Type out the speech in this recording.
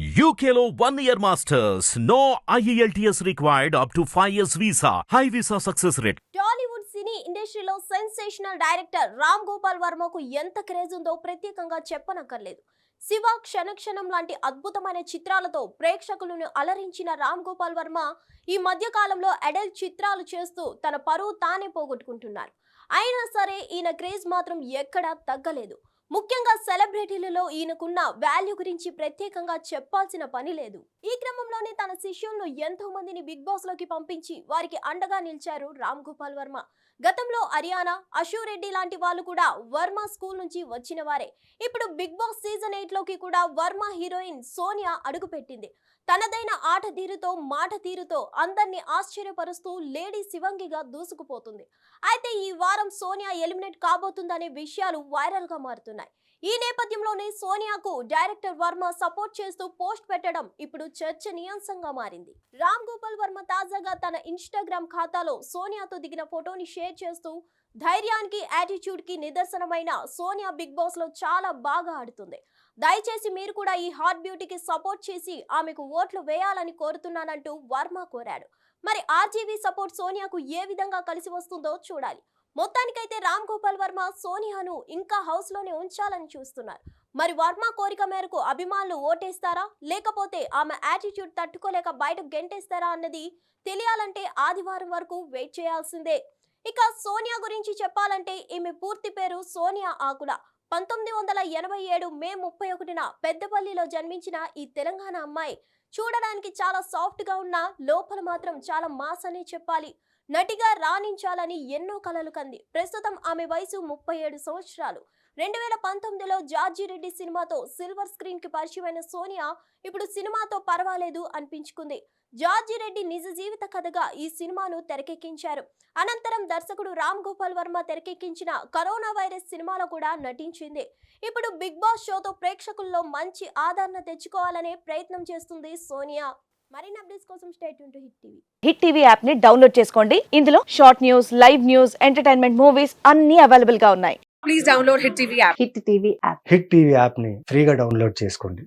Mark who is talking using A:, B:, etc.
A: యూకేలో one year masters no IELTS required up to five years visa high visa success rate
B: Tollywood cine ఇండస్ట్రీలో sensational director Ram Gopal వర్మకు ఎంత craze ఉందో ప్రత్యేకంగా చెప్పనక్కర్లేదు. శివ క్షణక్షణం లాంటి అద్భుతమైన చిత్రాలతో ప్రేక్షకులను అలరించిన రామ్ గోపాల్ వర్మ ఈ మధ్య కాలంలో అడల్ట్ చిత్రాలు చేస్తూ తన పరువు తానే పోగొట్టుకుంటున్నారు. అయినా సరే ఈయన క్రేజ్ మాత్రం ఎక్కడా తగ్గలేదు. ముఖ్యంగా సెలబ్రిటీలలో ఈయనకున్న వాల్యూ గురించి ప్రత్యేకంగా చెప్పాల్సిన పని లేదు. ఈ క్రమంలోనే తన శిష్యులను ఎంతో మందిని బిగ్ బాస్లోకి పంపించి వారికి అండగా నిలిచారు రామ్ గోపాల్ వర్మ. గతంలో హర్యానా అశూ రెడ్డి లాంటి వాళ్ళు కూడా వర్మ స్కూల్ నుంచి వచ్చిన వారే. ఇప్పుడు బిగ్ బాస్ సీజన్ ఎయిట్లోకి కూడా వర్మ హీరోయిన్ సోనియా అడుగుపెట్టింది. తనదైన ఆట తీరుతో మాట తీరుతో అందరినీ ఆశ్చర్యపరుస్తూ లేడీ శివంగిగా దూసుకుపోతుంది. అయితే ఈ వారం సోనియా ఎలిమినేట్ కాబోతుందనే విషయాలు వైరల్గా మారుతున్నాయి. ఈ నేపథ్యంలోనే సోనియాకు డైరెక్టర్ వర్మ సపోర్ట్ చేస్తూ పోస్ట్ పెట్టడం ఇప్పుడు చర్చనీయాంశంగా మారింది. రామ్ గోపాల్ వర్మ తాజాగా తన ఇన్స్టాగ్రామ్ ఖాతాలో సోనియాతో దిగిన ఫోటోని షేర్ చేస్తూ ధైర్యానికి యాటిట్యూడ్కి నిదర్శనమైన సోనియా బిగ్ బాస్లో చాలా బాగా ఆడుతుంది. దయచేసి మీరు కూడా ఈ హాట్ బ్యూటీకి సపోర్ట్ చేసి ఆమెకు ఓట్లు వేయాలని కోరుతున్నానంటూ వర్మ కోరాడు. మరి ఆర్జీవీ సపోర్ట్ సోనియాకు ఏ విధంగా కలిసి వస్తుందో చూడాలి. మొత్తానికైతే రామ్ గోపాల్ వర్మ సోనియాను ఇంకా హౌస్లోనే ఉంచాలని చూస్తున్నారు. మరి వర్మ కోరిక మేరకు అభిమానులు ఓటేస్తారా? లేకపోతే ఆమె యాటిట్యూడ్ తట్టుకోలేక బయటకు గెంటేస్తారా అన్నది తెలియాలంటే ఆదివారం వరకు వెయిట్ చేయాల్సిందే. ఇక సోనియా గురించి చెప్పాలంటే ఈమె పూర్తి పేరు సోనియా ఆకుల. పంతొమ్మిది వందల ఎనభై ఏడు మే ముప్పై ఒకటిన పెద్దపల్లిలో జన్మించిన ఈ తెలంగాణ అమ్మాయి చూడడానికి చాలా సాఫ్ట్గా ఉన్న లోపల మాత్రం చాలా మాస్ అనే చెప్పాలి. నటిగా రాణించాలని ఎన్నో కలలు కంది. ప్రస్తుతం ఆమె వయసు ముప్పై ఏడు సంవత్సరాలు. రెండు వేల పంతొమ్మిదిలో జార్జి రెడ్డి సినిమాతో సిల్వర్ స్క్రీన్కి పరిచయమైన సోనియా ఇప్పుడు సినిమాతో పర్వాలేదు అనిపించుకుంది. జార్జి రెడ్డి నిజ జీవిత కథగా ఈ సినిమాను తెరకెక్కించారు. అనంతరం దర్శకుడు రామ్ గోపాల్ వర్మ తెరకెక్కించిన కరోనా వైరస్ సినిమాలో కూడా నటించారు నటించింది ఇప్పుడు బిగ్ బాస్ షోతో ప్రేక్షకుల్లో మంచి ఆదరణ తెచ్చుకోవాలనే ప్రయత్నం చేస్తుంది సోనియా. మరిన్ని అప్డేట్స్ కోసం state to Hit TV.
C: Hit TV యాప్ని డౌన్లోడ్ చేసుకోండి. ఇందులో short news live news entertainment movies అన్ని అవైలబుల్గా ఉన్నాయి.
D: please download Hit TV app.
C: Hit TV app.
E: Hit TV యాప్ని ఫ్రీగా డౌన్లోడ్ చేసుకోండి.